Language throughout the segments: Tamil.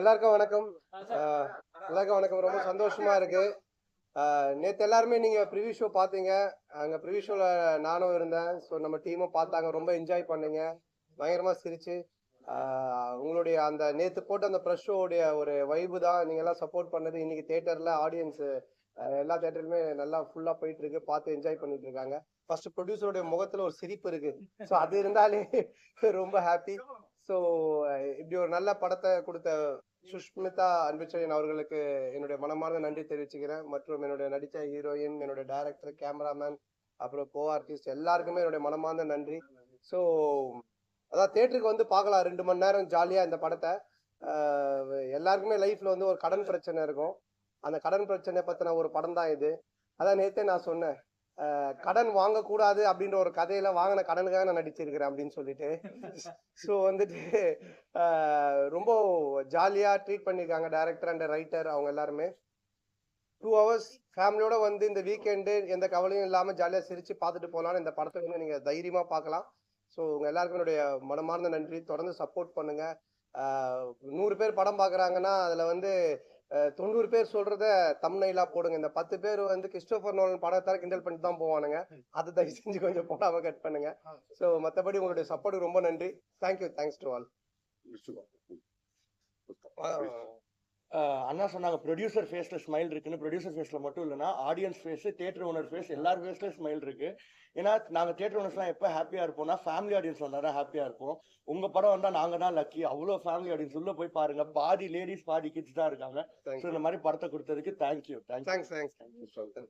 எல்லாருக்கும் வணக்கம். எல்லாருக்கும் வணக்கம். ரொம்ப சந்தோஷமா இருக்கு. நேத்து எல்லாருமே நீங்க ப்ரிவியூ ஷோ பாத்தீங்க அங்க ப்ரிவியூ ஷோல நானும் இருந்தேன். ஸோ நம்ம டீமும் பார்த்தாங்க. ரொம்ப என்ஜாய் பண்ணீங்க. பயங்கரமா சிரிச்சு. உங்களுடைய அந்த நேத்து போட்ட அந்த ப்ரெஷ் ஷோடைய ஒரு வைபு தான் நீங்க எல்லாம் சப்போர்ட் பண்ணது. இன்னைக்கு தியேட்டர்ல ஆடியன்ஸ் எல்லா தேட்டருமே நல்லா ஃபுல்லா போயிட்டு இருக்கு பார்த்து என்ஜாய் பண்ணிட்டு இருக்காங்க. ஃபர்ஸ்ட் ப்ரொடியூசருடைய முகத்துல ஒரு சிரிப்பு இருக்கு. ஸோ அது இருந்தாலே ரொம்ப ஹாப்பி ஸோ இப்படி ஒரு நல்ல படத்தை கொடுத்த சுஷ்மிதா அன்புச்செழியன் அவர்களுக்கு என்னுடைய மனமார்ந்த நன்றி தெரிவிச்சுக்கிறேன். மற்றும் என்னுடைய நடித்த ஹீரோயின் என்னுடைய டைரக்டர் கேமராமேன் அப்புறம் கோ ஆர்டிஸ்ட் எல்லாருக்குமே என்னுடைய மனமார்ந்த நன்றி. ஸோ அதான் தேட்டருக்கு வந்து பார்க்கலாம். ரெண்டு மணி நேரம் ஜாலியாக இந்த படத்தை. எல்லாருக்குமே லைஃப்ல வந்து ஒரு கடன் பிரச்சனை இருக்கும். அந்த கடன் பிரச்சனை பற்றின ஒரு படம் தான் இது. அதான் நேத்தே நான் சொன்னேன். கடன் வாங்கக்கூடாது அப்படின்ற ஒரு கதையில வாங்கின கடனுக்காக நான் நடிச்சிருக்கிறேன் அப்படின்னு சொல்லிட்டு. ஸோ வந்துட்டு ரொம்ப ஜாலியாக ட்ரீட் பண்ணியிருக்காங்க டைரக்டர் அண்ட் ரைட்டர் அவங்க எல்லாருமே. டூ ஹவர்ஸ் ஃபேமிலியோட வந்து இந்த வீக்கெண்டு எந்த கவலையும் இல்லாமல் ஜாலியாக சிரித்து பார்த்துட்டு போகலான்னு இந்த படத்தை வந்து நீங்கள் தைரியமாக பார்க்கலாம். ஸோ உங்கள் எல்லாருக்கும் என்னுடைய மனமார்ந்த நன்றி. தொடர்ந்து சப்போர்ட் பண்ணுங்க. நூறு பேர் படம் பார்க்குறாங்கன்னா அதில் வந்து தொண்ணூறு பேர் சொல்றத தம்னைலாக போடுங்க. இந்த பத்து பேர் வந்து கிறிஸ்டோபர் நோலன் படத்தார கிண்டல் பண்ணிட்டு தான் போவானுங்க. அதை தயவு செஞ்சு கொஞ்சம் போடாம கட் பண்ணுங்க. ஸோ மற்றபடி உங்களுடைய சப்போர்ட் ரொம்ப நன்றி. Thank you thanks to all அண்ணா சொன்னாங்க ப்ரொடியூசர் ஃபேஸ்ல ஸ்மைல் இருக்குன்னு. ப்ரொடியூசர் ஃபேஸ்ல மட்டும் இல்லைன்னா audience face theatre owner face எல்லார் ஃபேஸ்ல ஸ்மைல் இருக்கு. ஏன்னா நாங்க தியேட்டர் ஓனர்ஸ்லாம் எப்போ ஹாப்பியா இருப்போம்னா ஃபேமிலி ஆடியன்ஸ் வந்தா தான் ஹாப்பியா இருப்போம். உங்க படம் வந்தா நாங்க தான் லக்கி அவ்வளோ ஃபேமிலி ஆடியன்ஸ் உள்ள போய் பாருங்க. பாதி லேடிஸ் பாதி கிட்ஸ் தான் இருக்காங்க. ஸோ இந்த மாதிரி படத்தை கொடுத்ததுக்கு thank you thanks thanks thanks thank you வாங்க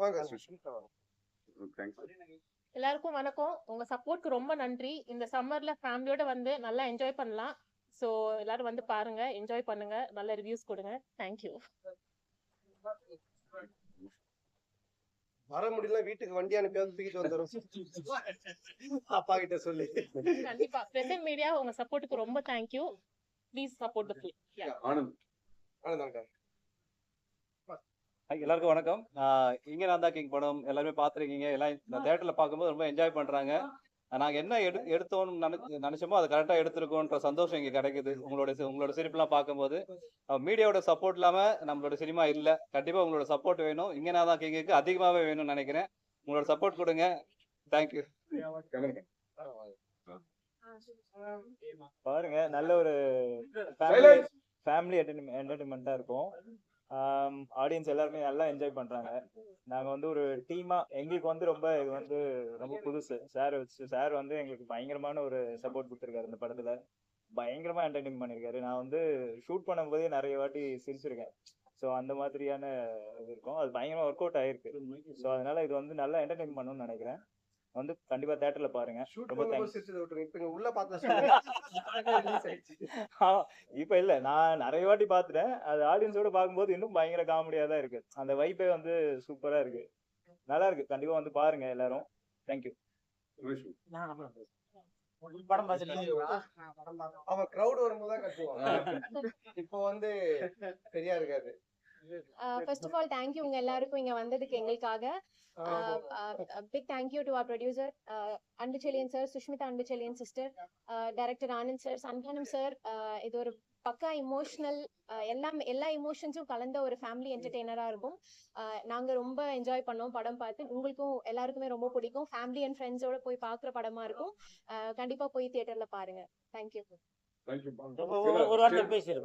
வாங்க எல்லாருக்கும் வணக்கம். உங்க சப்போர்ட்க்கு ரொம்ப நன்றி. இந்த சம்மர்ல ஃபேமிலியோட வந்து நல்லா என்ஜாய் பண்ணலாம். ஸோ எல்லாரும் வந்து பாருங்க. என்ஜாய் பண்ணுங்க. நல்ல ரிவ்யூஸ் கொடுங்க. தேங்க்யூ வர முடியல வீட்டுக்கு வண்டி அனுப்பியாவது தூக்கிட்டு வந்துடும் அப்பா கிட்ட சொல்லி. கண்டிப்பா. பிரசன்ட் மீடியா உங்க சப்போர்ட்டுக்கு ரொம்ப thank you please support the Anand. Hi, எல்லாருக்கும் வணக்கம். இங்க நான் தான் கிங் படம். எல்லாருமே பார்த்துருக்கீங்க. எல்லாம் இந்த தேட்டர்ல பார்க்கும்போது ரொம்ப என்ஜாய் பண்றாங்க. நாங்க என்ன எடு எடுத்தோம்னு நினை நினைச்சோமோ அதை கரெக்டா எடுத்திருக்கோன்ற சந்தோஷம் இங்க கிடைக்குது. உங்களோட உங்களோட சிரிப்புலாம் பார்க்கும்போது மீடியாவோட சப்போர்ட் இல்லாம நம்மளோட சினிமா இல்ல. கண்டிப்பா உங்களோட சப்போர்ட் வேணும். இங்க நான் தான் கிங்குக்கு அதிகமாவே வேணும்னு நினைக்கிறேன். உங்களோட சப்போர்ட் கொடுங்க. தேங்க்யூ பாருங்க நல்ல ஒரு ஃபேமிலி என்டர்டைன்மெண்ட்டாக இருக்கும். ஆடியன்ஸ் எல்லாருமே நல்லா என்ஜாய் பண்றாங்க. நாங்க வந்து ஒரு டீமா எங்களுக்கு வந்து ரொம்ப இது வந்து ரொம்ப புதுசு. சார் வச்சு சார் வந்து எங்களுக்கு பயங்கரமான ஒரு சப்போர்ட் கொடுத்துருக்காரு இந்த படத்துல. பயங்கரமா என்டர்டைன் பண்ணியிருக்காரு நான் வந்து ஷூட் பண்ணும்போதே நிறைய வாட்டி சிரிச்சிருக்கேன். ஸோ அந்த மாதிரியான இது இருக்கும். அது பயங்கரமா ஒர்க் அவுட் ஆயிருக்கு. ஸோ அதனால இது வந்து நல்லா என்டர்டைன் பண்ணணும்னு நினைக்கிறேன். வந்து கண்டிப்பா தேட்டர்ல பாருங்க. ரொம்ப தேங்க்ஸ் உள்ள பார்த்தா இப்ப இல்ல. நான் நிறைய வாட்டி பாத்துட்டேன் அது ஆடியன்ஸோட பார்க்கும்போது இன்னும் பயங்கர காமெடியா தான் இருக்கு. அந்த வைப்பே வந்து சூப்பரா இருக்கு. நல்லா இருக்கு. கண்டிப்பா வந்து பாருங்க எல்லாரும். தேங்க்யூ அவன் கிரவுட் வரும்போது தான் கட்டுவான் இப்போ வந்து சரியா இருக்காது ஃபர்ஸ்ட் ஆஃப் ஆல் தேங்க்யூ உங்க எல்லாருக்கும் இங்க வந்ததுக்கு எங்களுக்காக. Big thank you to our producer Anbuchezhiyan sir Sushmita Anbuchezhiyan sister director Anand sir Santhanam sir இது ஒரு பக்கா இமோஷனல் எல்லாம் எல்லா இமோஷன்ஸும் கலந்த ஒரு ஃபேமிலி என்டர்டெய்னரா இருக்கும். Uh, நாங்க ரொம்ப என்ஜாய் பண்ணோம் படம் பார்த்து. உங்களுக்கும் எல்லாருக்குமே ரொம்ப பிடிக்கும். ஃபேமிலி அண்ட் ஃப்ரெண்ட்ஸோட போய் பார்க்குற படமா இருக்கும். Uh, கண்டிப்பா போய் தியேட்டர்ல பாருங்க. தேங்க்யூ ஒரு வார்த்தை பேசுறேன்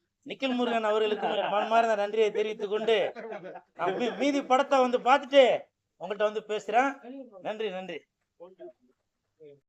நிக்கில் முருகன் அவர்களுக்கு மனமார்ந்த நன்றியை தெரிவித்துக் கொண்டு நான் மீ- மீதி படத்தை வந்து பார்த்துட்டு உங்கள்கிட்ட வந்து பேசுறேன். நன்றி நன்றி.